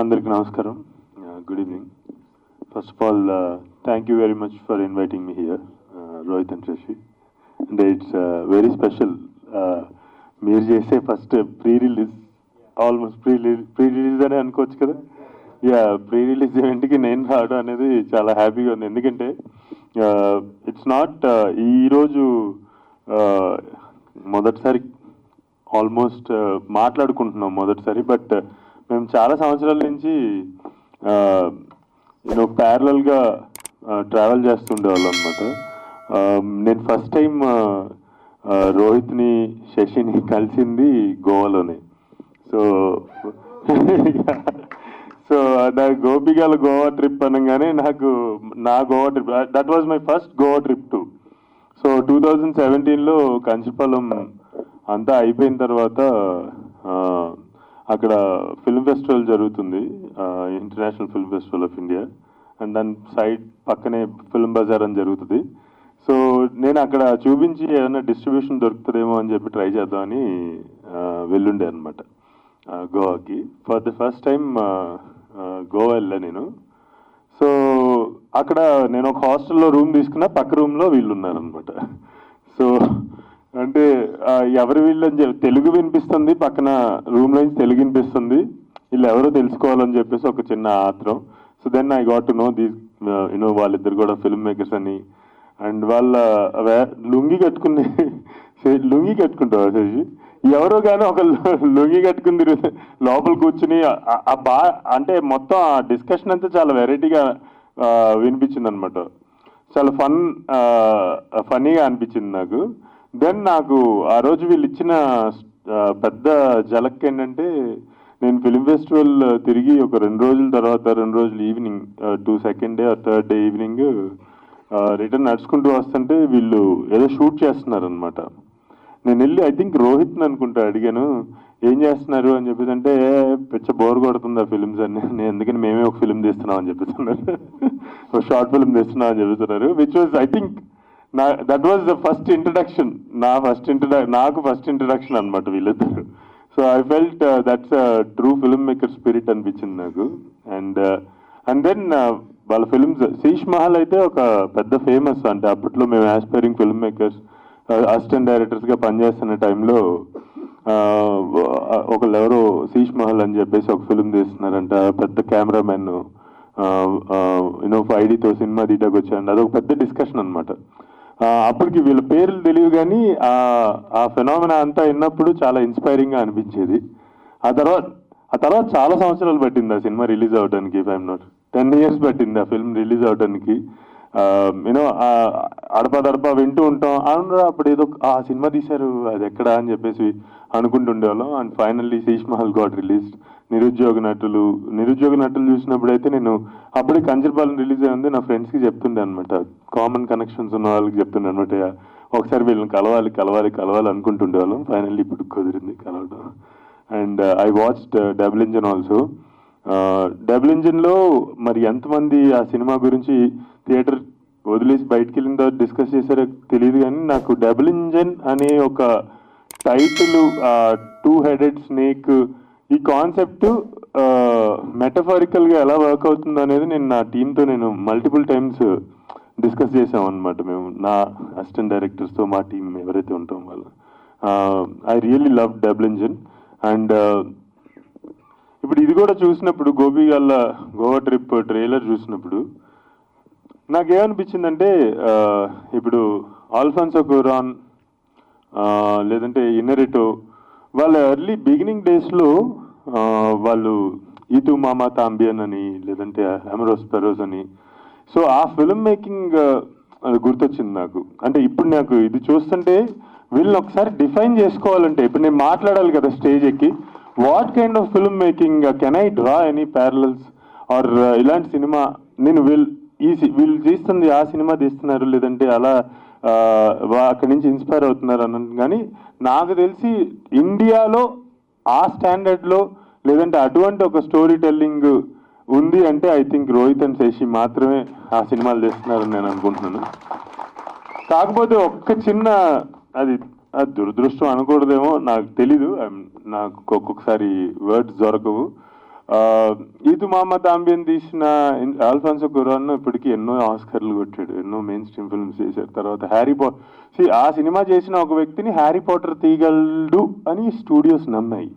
అందరికి నమస్కారం. Good evening first of all thank you very much for inviting me here Rohit and Shashi అంటే it's very special మీరు చేసే first pre release almost pre pre release అని అనుకోవచ్చు కదా? Yeah pre release ఈవెంట్కి నేను రావడం అనేది చాలా హ్యాపీగా ఉంది. ఎందుకంటే ఇట్స్ నాట్ ఈరోజు మొదటిసారి ఆల్మోస్ట్ uh, మాట్లాడుకుంటున్నాం మొదటిసారి బట్ మేము చాలా సంవత్సరాల నుంచి నేను ప్యారలల్గా ట్రావెల్ చేస్తుండేవాళ్ళం అనమాట నేను ఫస్ట్ టైం రోహిత్ని శశిని కలిసింది గోవాలోనే. సో సో నా గోపిగాల గోవా ట్రిప్ అనగానే నాకు నా Goa trip that was my first Goa trip to so two thousand సెవెంటీన్లో కంచిపాలెం అంతా అయిపోయిన తర్వాత అక్కడ ఫిల్మ్ ఫెస్టివల్ జరుగుతుంది international film festival of India and దాని సైడ్ పక్కనే ఫిల్మ్ బజార్ అని జరుగుతుంది. సో నేను అక్కడ చూపించి ఏదైనా డిస్ట్రిబ్యూషన్ దొరుకుతుందేమో అని చెప్పి ట్రై చేద్దామని వెళ్ళుండే అనమాట గోవాకి. For the first time Goa వెళ్ళా నేను. సో అక్కడ నేను ఒక హాస్టల్లో రూమ్ తీసుకున్నా పక్క రూమ్లో వీళ్ళు ఉన్నారనమాట సో అంటే ఎవరు వీళ్ళు అని చెప్పి తెలుగు వినిపిస్తుంది పక్కన రూమ్ నుంచి తెలుగు వినిపిస్తుంది. వీళ్ళు ఎవరో తెలుసుకోవాలని చెప్పేసి ఒక చిన్న ఆత్రం. So then I got to know these you know వాళ్ళిద్దరు కూడా ఫిల్మ్ మేకర్స్ అని. అండ్ వాళ్ళ వే- లుంగి కట్టుకుని లుంగి కట్టుకుంటారు శశి? ఎవరో కానీ ఒక లుంగి కట్టుకుని లోపల కూర్చుని ఆ- ఆ బా అంటే మొత్తం ఆ డిస్కషన్ అంతా చాలా వెరైటీగా వినిపించింది అనమాట చాలా ఫన్ ఫన్నీగా అనిపించింది నాకు. దెన్ నాకు ఆ రోజు వీళ్ళు ఇచ్చిన పెద్ద జలక్ ఏంటంటే నేను ఫిలిం ఫెస్టివల్ తిరిగి ఒక రెండు రోజుల తర్వాత రెండు రోజులు evening two second day third day evening return నడుచుకుంటూ వస్తుంటే వీళ్ళు ఏదో షూట్ చేస్తున్నారనమాట నేను వెళ్ళి ఐ థింక్ రోహిత్ అనుకుంటా అడిగాను ఏం చేస్తున్నారు? అని చెప్పేసి అంటే పిచ్చ బోర్ కొడుతుంది ఆ ఫిల్మ్స్ అన్ని. నేను ఎందుకని మేమే ఒక ఫిల్మ్ తీస్తున్నాం అని చెప్తున్నారు ఒక షార్ట్ ఫిల్మ్ తీస్తున్నాం అని చెప్తున్నారు విచ్ వాజ్ ఐ థింక్ నా that was the first introduction నా ఫస్ట్ ఇంట్రడక్ నాకు ఫస్ట్ ఇంట్రడక్షన్ అనమాట వీళ్ళిద్దరు. So I felt that's true film maker spirit అనిపించింది నాకు. అండ్ అండ్ దెన్ వాళ్ళ ఫిల్మ్స్ శీష్ మహల్ అయితే ఒక పెద్ద ఫేమస్ అంటే అప్పట్లో మేము ఆస్పైరింగ్ ఫిల్మ్ మేకర్స్ అసిస్టెంట్ డైరెక్టర్స్గా పనిచేస్తున్న టైంలో uh, uh, ఒకళ్ళు ఎవరో శీష్ మహల్ అని చెప్పేసి ఒక ఫిల్మ్ తీస్తున్నారంట పెద్ద కెమెరామెన్ యూనో ఫైడీతో సినిమా తీయడానికి వచ్చారండి అదొక పెద్ద డిస్కషన్ అనమాట అప్పటికి వీళ్ళ పేర్లు తెలియదు కానీ ఆ ఫెనామినా అంతా విన్నప్పుడు చాలా ఇన్స్పైరింగ్గా అనిపించేది. ఆ తర్వాత ఆ తర్వాత చాలా సంవత్సరాలు పట్టింది ఆ సినిమా రిలీజ్ అవడానికి if I'm not ten years పట్టింది ఆ ఫిల్మ్ రిలీజ్ అవడానికి. యూనో అడపదడప వింటూ ఉంటాం. అవునరా అప్పుడు ఏదో ఆ సినిమా తీశారు అది ఎక్కడ? అని చెప్పేసి అనుకుంటుండేవాళ్ళం. And finally Sheesh Mahal got release నిరుద్యోగ నటులు నిరుద్యోగ నటులు చూసినప్పుడు అయితే నేను అప్పుడే కంజర్పాలెం రిలీజ్ అయింది నా ఫ్రెండ్స్కి చెప్తుండే అనమాట కామన్ కనెక్షన్స్ ఉన్న వాళ్ళకి చెప్తుండే అనమాట ఒకసారి వీళ్ళని కలవాలి కలవాలి కలవాలి అనుకుంటుండేవాళ్ళం. ఫైనల్లీ ఇప్పుడు కుదిరింది కలవడం and I watched double engine also double ఇంజన్లో మరి ఎంతమంది ఆ సినిమా గురించి థియేటర్ వదిలేసి బయటికి వెళ్ళిన తర్వాత డిస్కస్ చేశారో తెలియదు కానీ నాకు డబుల్ ఇంజన్ అనే ఒక టైటిల్ టూ హెడెడ్ స్నేక్ ఈ కాన్సెప్ట్ మెటఫారికల్గా ఎలా వర్క్ అవుతుంది అనేది నేను నా టీంతో నేను మల్టిపుల్ టైమ్స్ డిస్కస్ చేసాం అనమాట మేము. నా అసిస్టెంట్ డైరెక్టర్స్తో మా టీం ఎవరైతే ఉంటాం వాళ్ళు. I really love double engine and ఇప్పుడు ఇది కూడా చూసినప్పుడు గోపి గల్ల గోవా ట్రిప్ ట్రైలర్ చూసినప్పుడు నాకేమనిపించిందంటే ఇప్పుడు ఆల్ఫాన్సో కురాన్ లేదంటే ఇన్నరిటో వాళ్ళ ఎర్లీ బిగినింగ్ డేస్లో వాళ్ళు ఈతు మామా తాంబియన్ అని లేదంటే హెమరోస్ పెరోస్ అని. సో ఆ ఫిల్మ్ మేకింగ్ అది గుర్తొచ్చింది నాకు. అంటే ఇప్పుడు నాకు ఇది చూస్తుంటే వీళ్ళని ఒకసారి డిఫైన్ చేసుకోవాలంటే ఇప్పుడు నేను మాట్లాడాలి కదా స్టేజ్ ఎక్కి what kind of film making can I draw any parallels or ఇలాంటి సినిమా నేను వీళ్ళు ఈ వీళ్ళు తీస్తుంది ఆ సినిమా తీస్తున్నారు లేదంటే అలా అక్కడి నుంచి ఇన్స్పైర్ అవుతున్నారు అన్నది కానీ నాకు తెలిసి ఇండియాలో ఆ స్టాండర్డ్లో లేదంటే అటువంటి ఒక స్టోరీ టెల్లింగ్ ఉంది అంటే I think Rohit and Shashi మాత్రమే ఆ సినిమాలు చేస్తున్నారని నేను అనుకుంటున్నాను. కాకపోతే ఒక్క చిన్న అది అది దురదృష్టం అనకూడదేమో నాకు తెలీదు. నాకు ఒక్కొక్కసారి వర్డ్స్ దొరకవు. ఇది మహమ్మద్ ఆంబియన్ తీసిన ఆల్ఫాన్సో గురాన్ ఇప్పటికి ఎన్నో ఆస్కర్లు కొట్టాడు ఎన్నో మెయిన్ స్ట్రీమ్ ఫిల్మ్స్ చేశాడు. తర్వాత హ్యారీ పా See, ఆ సినిమా చేసిన ఒక వ్యక్తిని హ్యారీ పాటర్ తీయగలడు అని స్టూడియోస్ నమ్మాయి.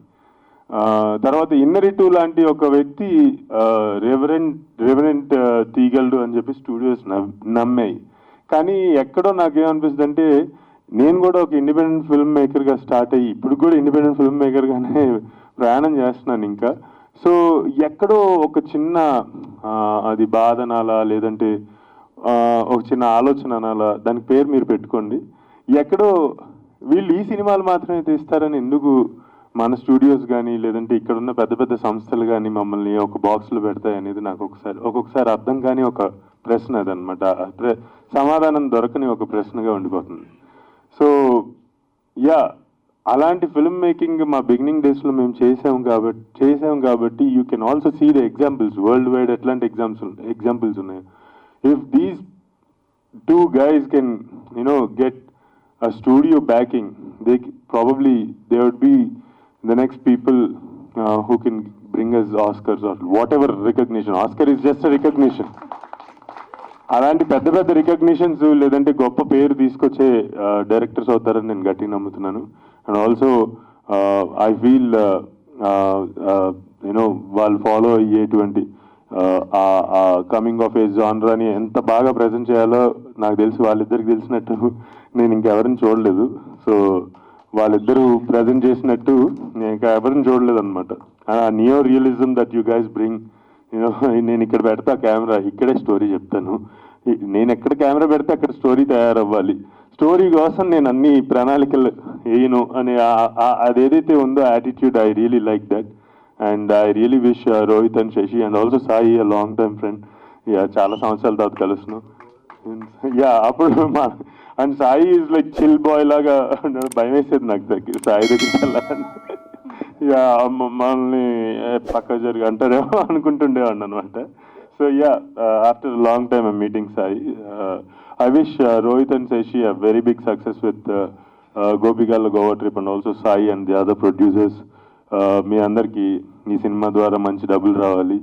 తర్వాత ఇన్నరి టూ లాంటి ఒక వ్యక్తి రెవరెంట్ రెవరెంట్ తీయగలడు అని చెప్పి స్టూడియోస్ నమ్మాయి. కానీ ఎక్కడో నాకేమనిపిస్తుంది అంటే నేను కూడా ఒక ఇండిపెండెంట్ ఫిల్మ్ మేకర్గా స్టార్ట్ అయ్యి ఇప్పుడు కూడా ఇండిపెండెంట్ ఫిల్మ్ మేకర్గానే ప్రయాణం చేస్తున్నాను ఇంకా. సో ఎక్కడో ఒక చిన్న అది బాధ అనాలా లేదంటే ఒక చిన్న ఆలోచన అనాలా దానికి పేరు మీరు పెట్టుకోండి. ఎక్కడో వీళ్ళు ఈ సినిమాలు మాత్రమే తీస్తారని ఎందుకు మన స్టూడియోస్ కానీ లేదంటే ఇక్కడ ఉన్న పెద్ద పెద్ద సంస్థలు కానీ మమ్మల్ని ఒక బాక్స్లో పెడతాయి అనేది నాకు ఒకసారి ఒక్కొక్కసారి అర్థం కాని ఒక ప్రశ్న అదనమాట. సమాధానం దొరకని ఒక ప్రశ్నగా ఉండిపోతుంది. సో యా అలాంటి ఫిల్మ్ మేకింగ్ మా బిగినింగ్ డేస్లో మేము చేసాము కాబట్టి చేసాము కాబట్టి you can also see the examples world wide ఎట్లాంటి ఎగ్జామ్స్ ఎగ్జాంపుల్స్ ఉన్నాయి. If these two guys can you know get a studio backing they probably they would be the next people who can bring us Oscars or whatever recognition Oscar is just a recognition అలాంటి పెద్ద పెద్ద recognitions లేదంటే గొప్ప పేరు తీసుకొచ్చే directors అవుతారని నేను గట్టిగా నమ్ముతున్నాను. And also I feel you know వాళ్ళు ఫాలో అయ్యేటువంటి కమింగ్ ఆఫ్ ఏజ్ జానరాని ఎంత బాగా ప్రజెంట్ చేయాలో నాకు తెలిసి వాళ్ళిద్దరికి తెలిసినట్టు నేను ఇంకెవరిని చూడలేదు. సో వాళ్ళిద్దరూ ప్రజెంట్ చేసినట్టు నేను ఇంకా ఎవరిని చూడలేదు అనమాట neo realism that you guys bring నేను ఇక్కడ పెడతా కెమెరా ఇక్కడే స్టోరీ చెప్తాను. నేను ఎక్కడ కెమెరా పెడితే అక్కడ స్టోరీ తయారవ్వాలి. స్టోరీ కోసం నేను అన్ని ప్రణాళికలు ఏను అనే అదేదైతే ఉందో attitude I really like that and I really wish Rohit and Shashi and also Sai long time friend yeah చాలా సంవత్సరాల తర్వాత కలుస్తున్నాం. యా అప్పుడు మా and Sai is like chill boy లాగా భయం వేసేది నాకు దగ్గర సాయి దగ్గరికి యా మమ్మల్ని పక్క జరిగి అంటారేమో అనుకుంటుండేవాడిని అనమాట so yeah after long time meeting Sai I wish Rohit and Shashi a very big success with గోపికాల Goa trip and also Sai and the other producers మీ అందరికీ ఈ సినిమా ద్వారా మంచి డబ్బులు రావాలి.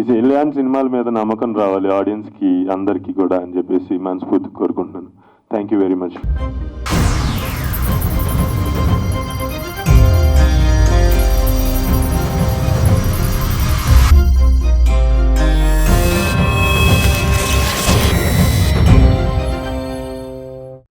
ఈ సి- ఇలాంటి సినిమాల మీద నమ్మకం రావాలి. ఆడియన్స్కి అందరికీ కూడా అని చెప్పేసి మనస్ఫూర్తి కోరుకుంటున్నాను. Thank you very much